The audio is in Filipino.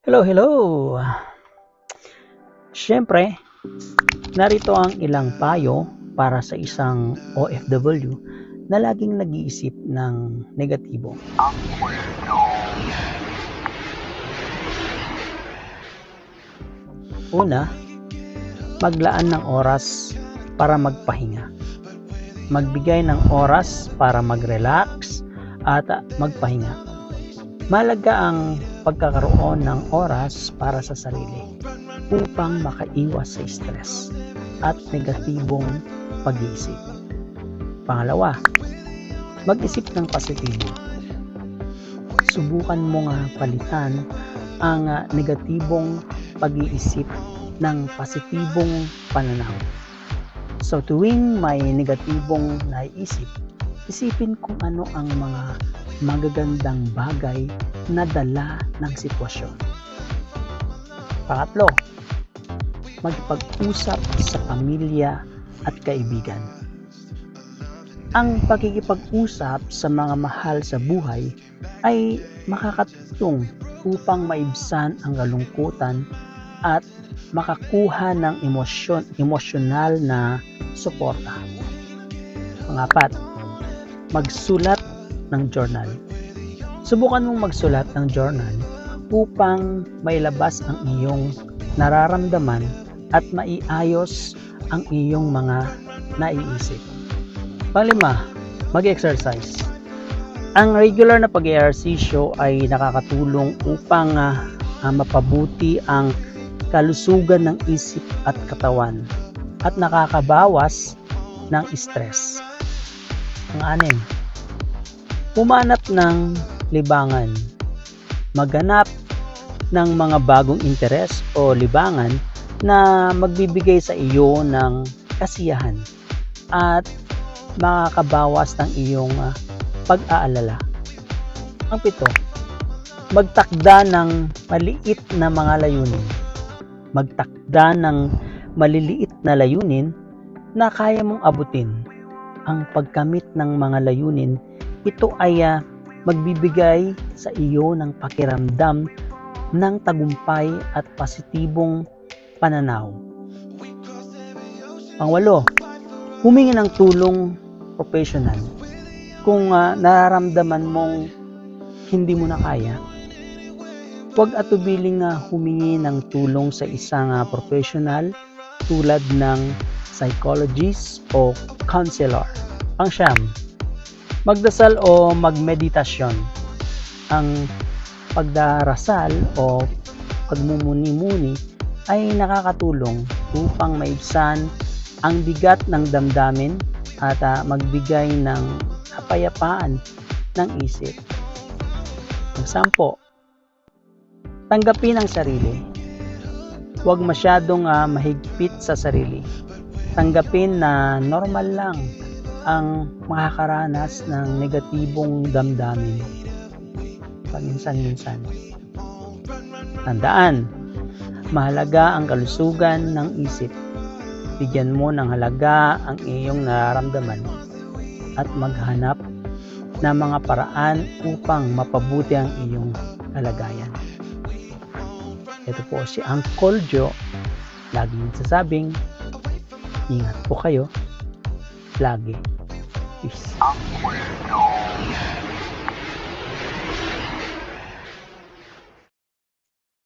Hello, hello! Siyempre, narito ang ilang payo para sa isang OFW na laging nag-iisip ng negatibo. Una, maglaan ng oras para magpahinga. Magbigay ng oras para mag-relax at magpahinga. Malaga ang pagkakaroon ng oras para sa sarili upang makaiwas sa stress at negatibong pag-iisip. Pangalawa, mag-isip ng positibo. Subukan mo nga palitan ang ah, negatibong pag-iisip ng positibong pananaw. So tuwing may negatibong naiisip, isipin kung ano ang mga magagandang bagay na dala ng sitwasyon. Pangatlo, magpag-usap sa pamilya at kaibigan. Ang pakikipag-usap sa mga mahal sa buhay ay makakatulong upang maibsan ang kalungkutan at makakuha ng emosyon, emosyonal na suporta. Pangapat, magsulat ng journal. Subukan mong magsulat ng journal upang mailabas ang iyong nararamdaman at maiayos ang iyong mga naiisip. Panglima, mag-exercise. Ang regular na pag-ehersisyo ay nakakatulong upang ah, ah, mapabuti ang kalusugan ng isip at katawan at nakakabawas ng stress. Ang anim, humanap ng libangan. Maghanap ng mga bagong interes o libangan na magbibigay sa iyo ng kasiyahan at makakabawas ng iyong ah, pag-aalala. Ang pito, magtakda ng maliit na mga layunin. Magtakda ng maliliit na layunin na kaya mong abutin. Ang pagkamit ng mga layunin, ito ay ah, magbibigay sa iyo ng pakiramdam ng tagumpay at positibong pananaw. Pangwalo, humingi ng tulong professional. Kung ah, nararamdaman mong hindi mo na kaya, huwag atubiling nga humingi ng tulong sa isang ah, professional tulad ng psychologist o counselor. Pangsyam, magdasal o magmeditasyon. Ang pagdarasal o pagmumuni-muni ay nakakatulong upang maibsan ang bigat ng damdamin at ah, magbigay ng kapayapaan ng isip. Ang sampo, tanggapin ang sarili. Huwag masyadong ah, mahigpit sa sarili. Tanggapin na normal lang ang makakaranas ng negatibong damdamin. Paminsan-minsan. Tandaan, mahalaga ang kalusugan ng isip. Bigyan mo ng halaga ang iyong nararamdaman at maghanap ng mga paraan upang mapabuti ang iyong kalagayan. Ito po si Uncle Joe. Laging nagsasabing, ingat po kayo. Lagi. Peace.